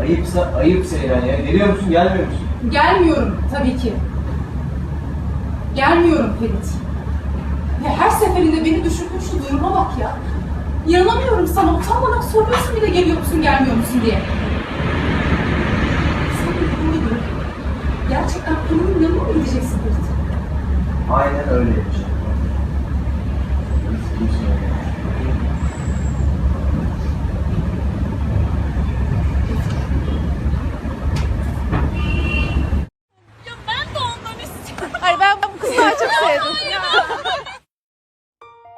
Ayıpsa ayıp Seyran ya. Geliyor musun gelmiyor musun? Gelmiyorum tabii ki. Gelmiyorum Ferit. Ya her seferinde beni düşürdüğün şu duruma bak ya. İnanamıyorum sana. Utanmadan soruyorsun bir de geliyor musun gelmiyor musun diye. Sen bir gör. Gerçekten bunun yanına mı gideceksin Ferit? Aynen öyle yapacağım. Kimsin öyle? Ya ben de ondan istiyorum. Kızları çok sevdim.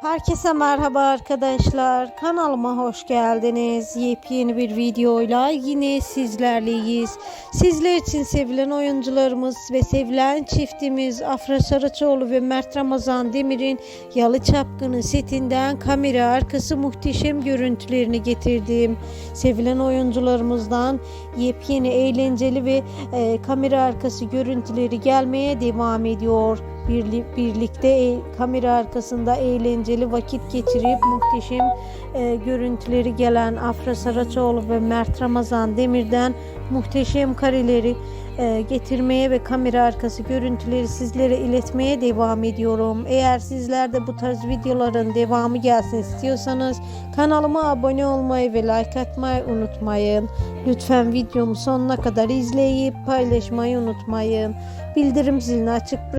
Herkese merhaba arkadaşlar. Kanalıma hoş geldiniz. Yepyeni bir videoyla yine sizlerleyiz. Sizler için sevilen oyuncularımız ve sevilen çiftimiz Afra Saraçoğlu ve Mert Ramazan Demir'in Yalı Çapkını setinden kamera arkası muhteşem görüntülerini getirdim. Sevilen oyuncularımızdan yepyeni eğlenceli ve e, kamera arkası görüntüleri gelmeye devam ediyor. Birli- birlikte e, kamera arkasında eğlenceli vakit geçirip muhteşem e, görüntüleri gelen Afra Saraçoğlu ve Mert Ramazan Demir'den muhteşem kareleri e, getirmeye ve kamera arkası görüntüleri sizlere iletmeye devam ediyorum. Eğer sizler de bu tarz videoların devamı gelsin istiyorsanız kanalıma abone olmayı ve like atmayı unutmayın. Lütfen videomu sonuna kadar izleyip paylaşmayı unutmayın. Bildirim zilini açık